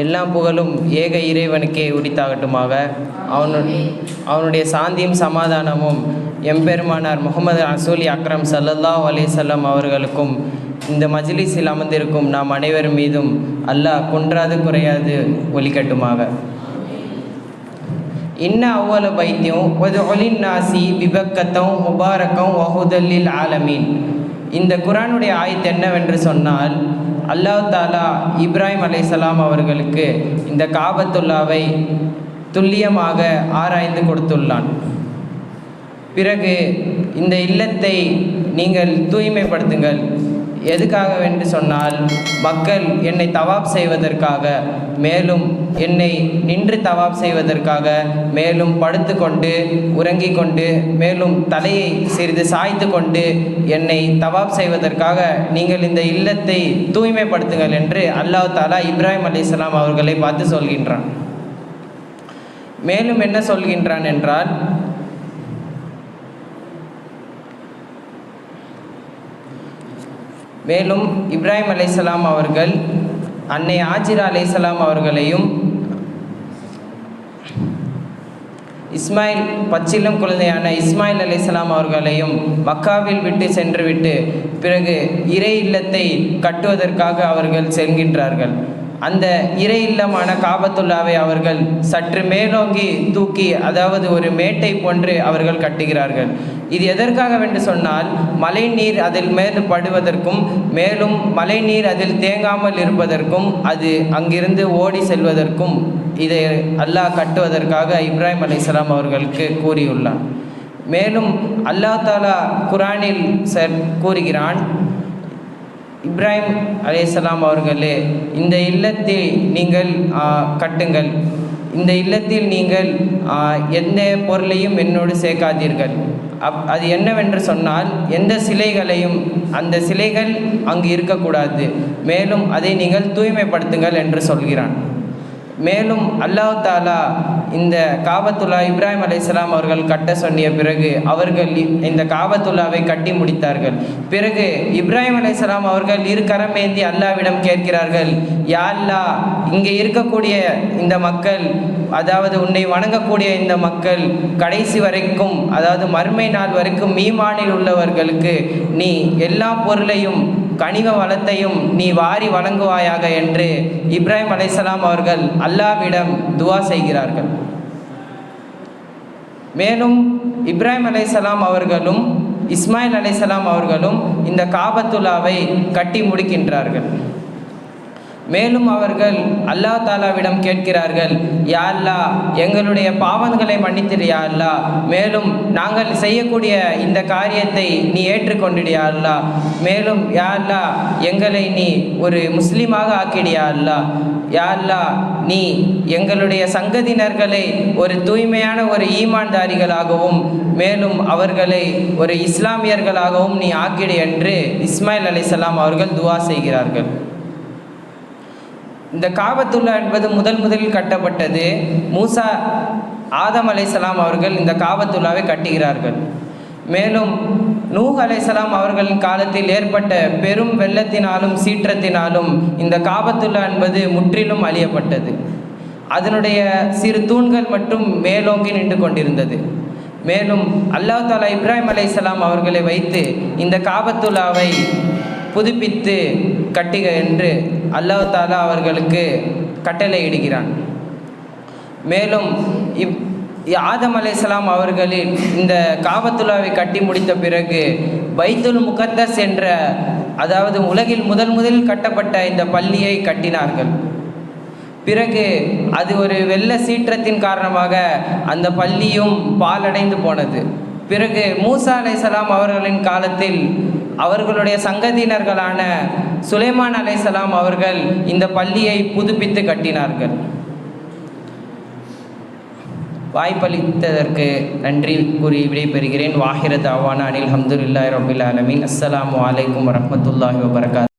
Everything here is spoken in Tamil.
எல்லாம் புகழும் ஏக இறைவனுக்கே உரித்தாகட்டுமாக. அவனு அவனுடைய சாந்தியும் சமாதானமும் எம்பெருமானார் முகமது அசூலி அக்ரம் சல்லல்லா அலைசல்லம் அவர்களுக்கும் இந்த மஜ்லிஸில் அமர்ந்திருக்கும் நாம் அனைவர் மீதும் அல்லாஹ் குன்றாது குறையாது ஒலிக்கட்டுமாக. இன்ன அவ்வள பைத்தியம் ஒரு ஒலின் நாசி விபக்கத்தம் முபாரக்கம் வஹுதல்லில் ஆலமீன். இந்த குரானுடைய ஆயத்து என்னவென்று சொன்னால் அல்லாஹ் தாலா இப்ராஹிம் அலைசலாம் அவர்களுக்கு இந்த காபத்துல்லாவை துல்லியமாக ஆராய்ந்து கொடுத்துள்ளான். பிறகு இந்த இல்லத்தை நீங்கள் தூய்மைப்படுத்துங்கள். எதுக்காக என்று சொன்னால் மக்கள் என்னை தவாப் செய்வதற்காக மேலும் என்னை நின்று தவாப் செய்வதற்காக மேலும் படுத்து கொண்டு உறங்கி கொண்டு மேலும் தலையை சிறிது சாய்த்து கொண்டு என்னை தவாப் செய்வதற்காக நீங்கள் இந்த இல்லத்தை தூய்மைப்படுத்துங்கள் என்று அல்லாஹ் தாலா இப்ராஹிம் அலிஸ்லாம் அவர்களை பார்த்து சொல்கின்றான். மேலும் என்ன சொல்கின்றான் என்றால் மேலும் இப்ராஹிம் அலைசலாம் அவர்கள் அன்னை ஆஜிரா அலைசலாம் அவர்களையும் இஸ்மாயில் பச்சிலம் குழந்தையான இஸ்மாயில் அலைசலாம் அவர்களையும் மக்காவில் விட்டு சென்றுவிட்டு பிறகு இறை இல்லத்தை கட்டுவதற்காக அவர்கள் செல்கின்றார்கள். அந்த இறை இல்லமான காபத்துல்லாவை அவர்கள் சற்று மேலோங்கி தூக்கி அதாவது ஒரு மேட்டை போன்று அவர்கள் கட்டுகிறார்கள். இது எதற்காக என்று சொன்னால் மழை நீர் அதில் மேல் படுவதற்கும் மேலும் மழை நீர் அதில் தேங்காமல் இருப்பதற்கும் அது அங்கிருந்து ஓடி செல்வதற்கும் இதை அல்லாஹ் கட்டுவதற்காக இப்ராஹிம் அலைசலாம் அவர்களுக்கு கூறியுள்ளான் மேலும் அல்லாஹ் தாலா குரானில் சார் கூறுகிறான் இப்ராஹிம் அலேசலாம் அவர்களே இந்த இல்லத்தில் நீங்கள் கட்டுங்கள். இந்த இல்லத்தில் நீங்கள் எந்த பொருளையும் என்னோடு சேர்க்காதீர்கள். அப் அது என்னவென்று சொன்னால் எந்த சிலைகளையும் அந்த சிலைகள் அங்கு இருக்கக்கூடாது. மேலும் அதை நீங்கள் தூய்மைப்படுத்துங்கள் என்று சொல்கிறான். மேலும் அல்லாஹ் தாலா இந்த காபத்துல்லா இப்ராஹிம் அலையாம் அவர்கள் கட்ட சொன்னிய பிறகு அவர்கள் இந்த காபத்துல்லாவை கட்டி முடித்தார்கள். பிறகு இப்ராஹிம் அலையாம் அவர்கள் இரு கரமேந்தி அல்லாவிடம் கேட்கிறார்கள் யா இங்கே இருக்கக்கூடிய இந்த மக்கள் அதாவது உன்னை வணங்கக்கூடிய இந்த மக்கள் கடைசி வரைக்கும் அதாவது மறுமை நாள் வரைக்கும் மீமானில் உள்ளவர்களுக்கு நீ எல்லா பொருளையும் கனிவ வளத்தையும் நீ வாரி வழங்குவாயாக என்று இப்ராஹிம் அலைசலாம் அவர்கள் அல்லாவிடம் துவா செய்கிறார்கள். மேலும் இப்ராஹிம் அலைசலாம் அவர்களும் இஸ்மாயில் அலைசலாம் அவர்களும் இந்த காபத்துல்லாவை கட்டி முடிக்கின்றார்கள். மேலும் அவர்கள் அல்லா தாலாவிடம் கேட்கிறார்கள் யாழ்லா எங்களுடைய பாவங்களை மன்னித்திரு யாழ்லா அல்லா மேலும் நாங்கள் செய்யக்கூடிய இந்த காரியத்தை நீ ஏற்றுக்கொண்டிடியா அல்லா மேலும் யாழ்லா எங்களை நீ ஒரு முஸ்லீமாக ஆக்கிடியா அல்லா யா நீ எங்களுடைய சங்கதினர்களை ஒரு தூய்மையான ஒரு ஈமான்தாரிகளாகவும் மேலும் அவர்களை ஒரு இஸ்லாமியர்களாகவும் நீ ஆக்கிடு என்று இஸ்மாயில் அலிசலாம் அவர்கள் துவா செய்கிறார்கள். இந்த காபத்துல்லா என்பது முதல் முதலில் கட்டப்பட்டது. மூசா ஆதம் அலைசலாம் அவர்கள் இந்த காபத்துல்லாவை கட்டுகிறார்கள். மேலும் நூஹ் அலைசலாம் அவர்களின் காலத்தில் ஏற்பட்ட பெரும் வெள்ளத்தினாலும் சீற்றத்தினாலும் இந்த காபத்துல்லா என்பது முற்றிலும் அழியப்பட்டது. அதனுடைய சிறு தூண்கள் மட்டும் மேலோங்கி நின்று கொண்டிருந்தது. மேலும் அல்லாஹ் தாலா இப்ராஹிம் அலைசலாம் அவர்களை வைத்து இந்த காபத்துல்லாவை புதுப்பித்து கட்டுக என்று அல்லாஹ் தாலா அவர்களுக்கு கட்டளையிடுகிறான் மேலும் இப் ஆதம் அலைசலாம் அவர்களில் இந்த காபத்துலாவை கட்டி முடித்த பிறகு பைத்துல் முகத்தஸ் என்ற அதாவது உலகில் முதல் முதலில் கட்டப்பட்ட இந்த பள்ளியை கட்டினார்கள். பிறகு அது ஒரு வெள்ள சீற்றத்தின் காரணமாக அந்த பள்ளியும் பாலடைந்து போனது. பிறகு மூசா அலைசலாம் அவர்களின் காலத்தில் அவர்களுடைய சங்கதியினர்களான சுலைமான் அலைசலாம் அவர்கள் இந்த பள்ளியை புதுப்பித்து கட்டினார்கள். வாய்ப்பளித்ததற்கு நன்றி கூறி விடைபெறுகிறேன். வாஹிரத் அவானா அனில் ஹம்துல்லாய் ரபில் அலமின் அஸ்லாம் வலைக்கம் வரமத்துல்லாஹி வபரகாத்.